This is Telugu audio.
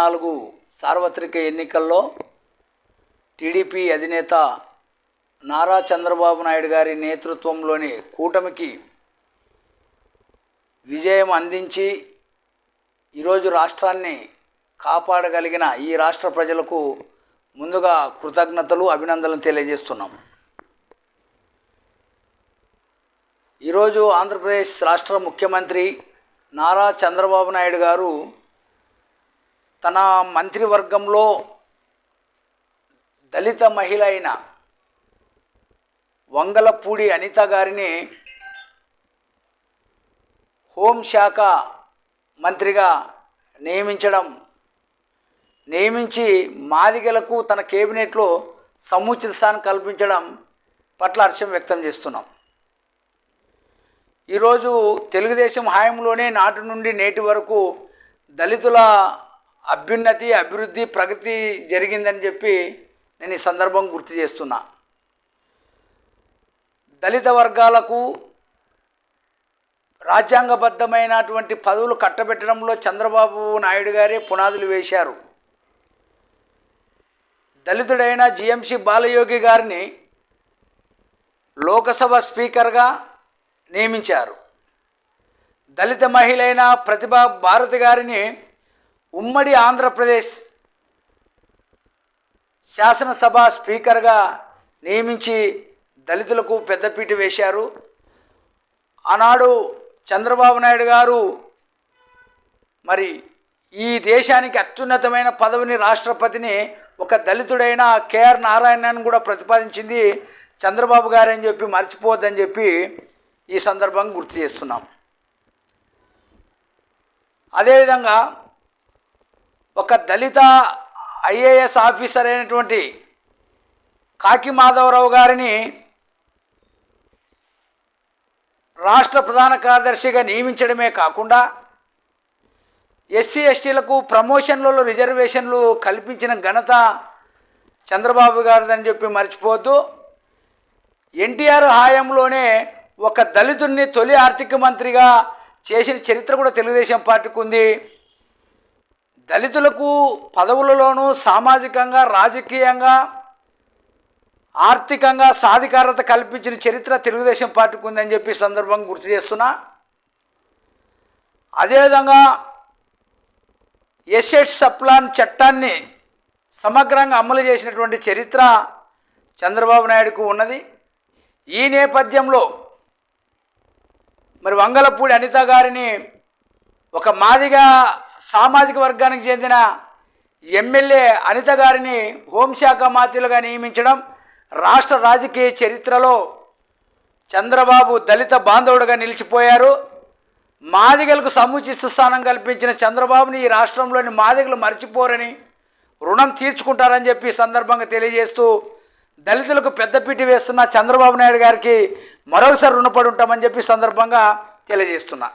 నాలుగు సార్వత్రిక ఎన్నికల్లో టీడీపీ అధినేత నారా చంద్రబాబు నాయుడు గారి నేతృత్వంలోని కూటమికి విజయం అందించి ఈరోజు రాష్ట్రాన్ని కాపాడగలిగిన ఈ రాష్ట్ర ప్రజలకు ముందుగా కృతజ్ఞతలు అభినందనలు తెలియజేస్తున్నాం. ఈరోజు ఆంధ్రప్రదేశ్ రాష్ట్ర ముఖ్యమంత్రి నారా చంద్రబాబు నాయుడు గారు తన మంత్రివర్గంలో దళిత మహిళ అయిన వంగలపూడి అనిత గారిని హోంశాఖ మంత్రిగా నియమించడం నియమించి మాదిగలకు తన కేబినెట్లో సముచిత స్థానం కల్పించడం పట్ల హర్షం వ్యక్తం చేస్తున్నాం. ఈరోజు తెలుగుదేశం హయాంలోనే నాటి నుండి నేటి వరకు దళితుల అభ్యున్నతి అభివృద్ధి ప్రగతి జరిగిందని చెప్పి నేను ఈ సందర్భం గుర్తు చేస్తున్నా. దళిత వర్గాలకు రాజ్యాంగబద్ధమైనటువంటి పదవులు కట్టబెట్టడంలో చంద్రబాబు నాయుడు గారే పునాదులు వేశారు. దళితుడైన జిఎంసి బాలయోగి గారిని లోకసభ స్పీకర్గా నియమించారు. దళిత మహిళ అయిన ప్రతిభా భారతి గారిని ఉమ్మడి ఆంధ్రప్రదేశ్ శాసనసభ స్పీకర్గా నియమించి దళితులకు పెద్దపీట వేశారు. ఆనాడు చంద్రబాబు నాయుడు గారు మరి ఈ దేశానికి అత్యున్నతమైన పదవిని రాష్ట్రపతిని ఒక దళితుడైన కేఆర్ నారాయణన్ కూడా ప్రతిపాదించింది చంద్రబాబు గారని చెప్పి మర్చిపోవద్దని చెప్పి ఈ సందర్భంగా గుర్తు చేస్తున్నాం. అదేవిధంగా ఒక దళిత ఐఏఎస్ ఆఫీసర్ అయినటువంటి కాకి మాధవరావు గారిని రాష్ట్ర ప్రధాన కార్యదర్శిగా నియమించడమే కాకుండా ఎస్సీ ఎస్టీలకు ప్రమోషన్లలో రిజర్వేషన్లు కల్పించిన ఘనత చంద్రబాబు గారిదని చెప్పి మర్చిపోవద్దు. ఎన్టీఆర్ హాయంలోనే ఒక దళితుడిని తొలి ఆర్థిక మంత్రిగా చేసిన చరిత్ర కూడా తెలుగుదేశం పార్టీకి ఉంది. దళితులకు పదవులలోనూ సామాజికంగా రాజకీయంగా ఆర్థికంగా సాధికారత కల్పించిన చరిత్ర తెలుగుదేశం పార్టీకి ఉందని చెప్పి సందర్భంగా గుర్తు చేస్తున్నా. అదేవిధంగా ఎస్ఎట్ సప్లాన్ చట్టాన్ని సమగ్రంగా అమలు చేసినటువంటి చరిత్ర చంద్రబాబు నాయుడుకు ఉన్నది. ఈ నేపథ్యంలో మరి వంగలపూడి అనిత గారిని ఒక మాదిగా సామాజిక వర్గానికి చెందిన ఎమ్మెల్యే అనిత గారిని హోంశాఖ మంత్రులుగా నియమించడం రాష్ట్ర రాజకీయ చరిత్రలో చంద్రబాబు దళిత బాంధవుడుగా నిలిచిపోయారు. మాదిగలకు సముచిత స్థానం కల్పించిన చంద్రబాబుని ఈ రాష్ట్రంలోని మాదిగలు మర్చిపోరని రుణం తీర్చుకుంటారని చెప్పి సందర్భంగా తెలియజేస్తూ దళితులకు పెద్దపీట వేస్తున్న చంద్రబాబు నాయుడు గారికి మరొకసారి రుణపడి ఉంటామని చెప్పి సందర్భంగా తెలియజేస్తున్నా.